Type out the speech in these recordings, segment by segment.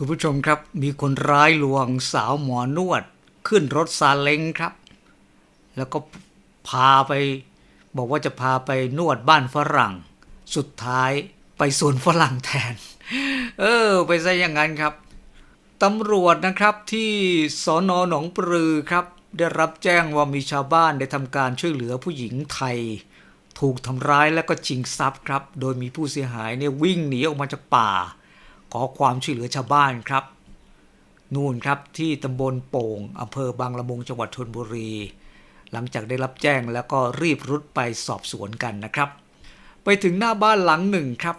คุณผู้ชมครับ มีคนร้ายลวงสาวหมอนวด ขึ้นรถซาเล้งครับ แล้วก็พาไป บอกว่าจะพาไปนวดบ้านฝรั่ง สุดท้ายไปสวนฝรั่งแทน เออ ไปซะอย่างนั้นครับตำรวจนะครับที่สอนอหนองปลือครับ ได้รับแจ้งว่ามีชาวบ้านได้ทำการช่วยเหลือผู้หญิงไทย ถูกทำร้ายและก็ชิงทรัพย์ครับ โดยมีผู้เสียหายเนี่ยวิ่งหนีออกมาจากป่า ขอความช่วยเหลือชาวบ้านครับ นู่นครับที่ตำบลโป่งอำเภอบางละมุงจังหวัดชนบุรี หลังจากได้รับแจ้งแล้วก็รีบรุดไปสอบสวนกันนะครับ ไปถึงหน้าบ้านหลังหนึ่งครับ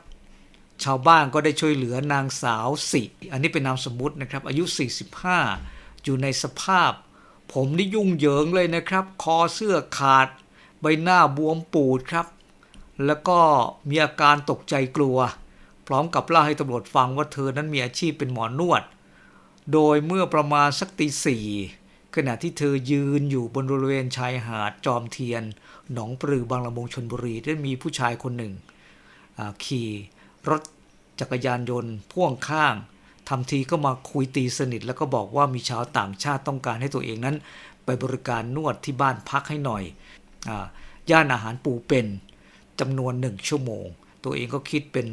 ชาวบ้านก็ได้ช่วยเหลือนางสาวสิอันนี้เป็นนามสมมุตินะครับ อายุ 45 อยู่ในสภาพ ผมนี่ยุ่งเหยิงเลยนะครับ คอเสื้อขาด ใบหน้าบวมปูดครับ แล้วก็มีอาการตกใจกลัว พร้อมกับเล่าให้ตำรวจฟังว่าเธอนั้นมีอาชีพเป็นหมอนวด โดยเมื่อประมาณสักตีสี่ขณะที่เธอยืนอยู่บนบริเวณชายหาดจอมเทียน หนองปลือบางละมุงชนบุรีได้มีผู้ชายคนหนึ่งขี่รถจักรยานยนต์พ่วงข้างทำทีก็มาคุยตีสนิท แล้วก็บอกว่ามีชาวต่างชาติต้องการให้ตัวเองนั้น ไปบริการนวดที่บ้านพักให้หน่อยอย่านอาหารปูเป็นจำนวนหนึ่งชั่วโมง ตัวเองก็คิดเป็น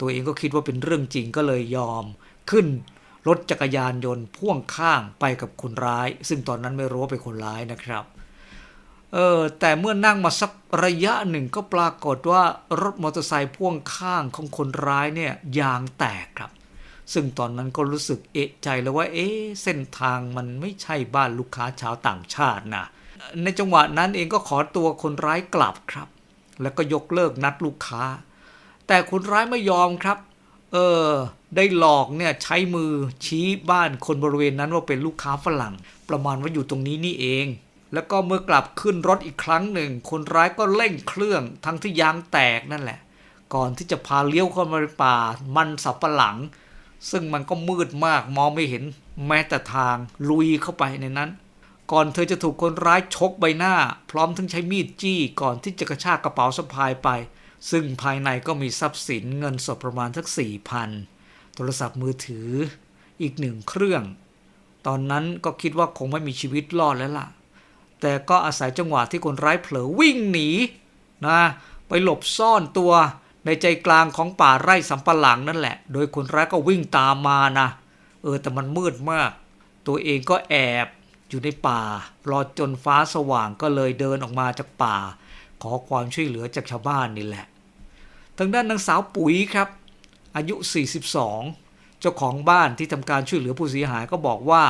ตัวเองก็คิดว่าเป็นเรื่องจริงก็เลยยอม ขึ้นรถจักรยานยนต์พ่วงข้างไปกับคนร้าย ซึ่งตอนนั้นไม่รู้ว่าเป็นคนร้ายนะครับเออแต่เมื่อนั่งมาสักระยะหนึ่งก็ปรากฏว่ารถมอเตอร์ไซค์พ่วงข้างของคนร้ายเนี่ยยางแตกครับ ซึ่งตอนนั้นก็รู้สึกเอะใจแล้วว่าเอ๊เส้นทางมันไม่ใช่บ้านลูกค้าชาวต่างชาตินะในจังหวะนั้นเองก็ขอตัวคนร้ายกลับครับ แล้วก็ยกเลิกนัดลูกค้า แต่คนร้ายไม่ยอมครับ เออ ได้หลอกเนี่ยใช้มือชี้บ้านคนบริเวณนั้นว่าเป็นลูกค้าฝรั่ง ประมาณว่าอยู่ตรงนี้นี่เอง แล้วก็เมื่อกลับขึ้นรถอีกครั้งหนึ่ง คนร้ายก็เร่งเครื่องทั้งที่ยางแตกนั่นแหละ ก่อนที่จะพาเลี้ยวเข้ามาในป่า มันสับปะหลัง ซึ่งมันก็มืดมากมองไม่เห็น แม้แต่ทางลุยเข้าไปในนั้นก่อนเธอจะถูกคนร้ายชกใบหน้า พร้อมทั้งใช้มีดจี้ก่อนที่จะกระชากกระเป๋าสะพายไป ซึ่งภายในก็มีทรัพย์สินเงินสดประมาณสักสี่พันโทรศัพท์มือถืออีกหนึ่งเครื่อง ตอนนั้นก็คิดว่าคงไม่มีชีวิตรอดแล้วล่ะ แต่ก็อาศัยจังหวะที่คนร้ายเผลอวิ่งหนีนะไปหลบซ่อนตัวในใจกลางของป่าไร่สำปะหลังนั่นแหละ โดยคนร้ายก็วิ่งตามมานะ เออแต่มันมืดมาก ตัวเองก็แอบอยู่ในป่า รอจนฟ้าสว่างก็เลยเดินออกมาจากป่า ขอความช่วยเหลือจากชาวบ้านนี่แหละ ทางด้านนางสาวปุ๋ยครับ อายุ 42 เจ้าของบ้านที่ทำการช่วยเหลือผู้เสียหายก็บอกว่า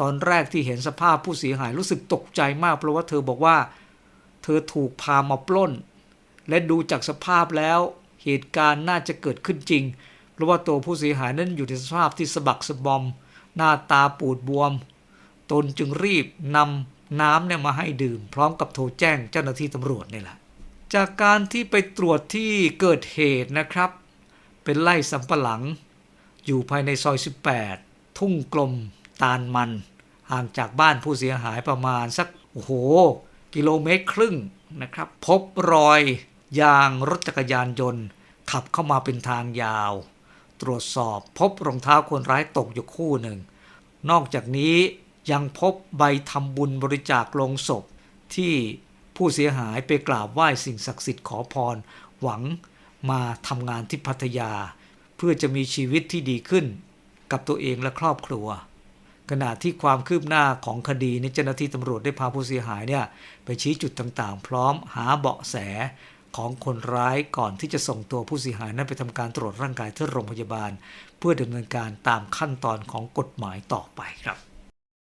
ตอนแรกที่เห็นสภาพผู้เสียหายรู้สึกตกใจมาก เพราะว่าเธอบอกว่า เธอถูกพามาปล้น และดูจากสภาพแล้วเหตุการณ์น่าจะเกิดขึ้นจริง เพราะว่าตัวผู้เสียหายนั้นอยู่ในสภาพที่สะบักสะบอม หน้าตาปูดบวม ตนจึงรีบนำน้ำเนี่ยมาให้ดื่ม พร้อมกับโทรแจ้งเจ้าหน้าที่ตำรวจนี่แหละ จากการที่ไปตรวจที่เกิดเหตุนะครับ เป็นไร่สำปะหลัง อยู่ภายในซอย 18 ทุ่งกลมตาลมัน ห่างจากบ้านผู้เสียหายประมาณสักโอ้โห กิโลเมตรครึ่งนะครับ พบรอยยางรถจักรยานยนต์ ขับเข้ามาเป็นทางยาว ตรวจสอบพบรองเท้าคนร้ายตกอยู่คู่หนึ่ง นอกจากนี้ยังพบใบทำบุญบริจาคลงศพที่ ผู้เสียหายไปกราบไหว้สิ่งศักดิ์สิทธิ์ขอพร หวังมาทำงานที่พัทยา เพื่อจะมีชีวิตที่ดีขึ้น กับตัวเองและครอบครัว ขณะที่ความคืบหน้าของคดีนี้เจ้าหน้าที่ตำรวจได้พาผู้เสียหายเนี่ยไปชี้จุดต่างๆ พร้อมหาเบาะแสของคนร้ายก่อนที่จะส่งตัวผู้เสียหายนั้นไปทำการตรวจร่างกายที่โรงพยาบาล เพื่อดำเนินการตามขั้นตอนของกฎหมายต่อไปครับ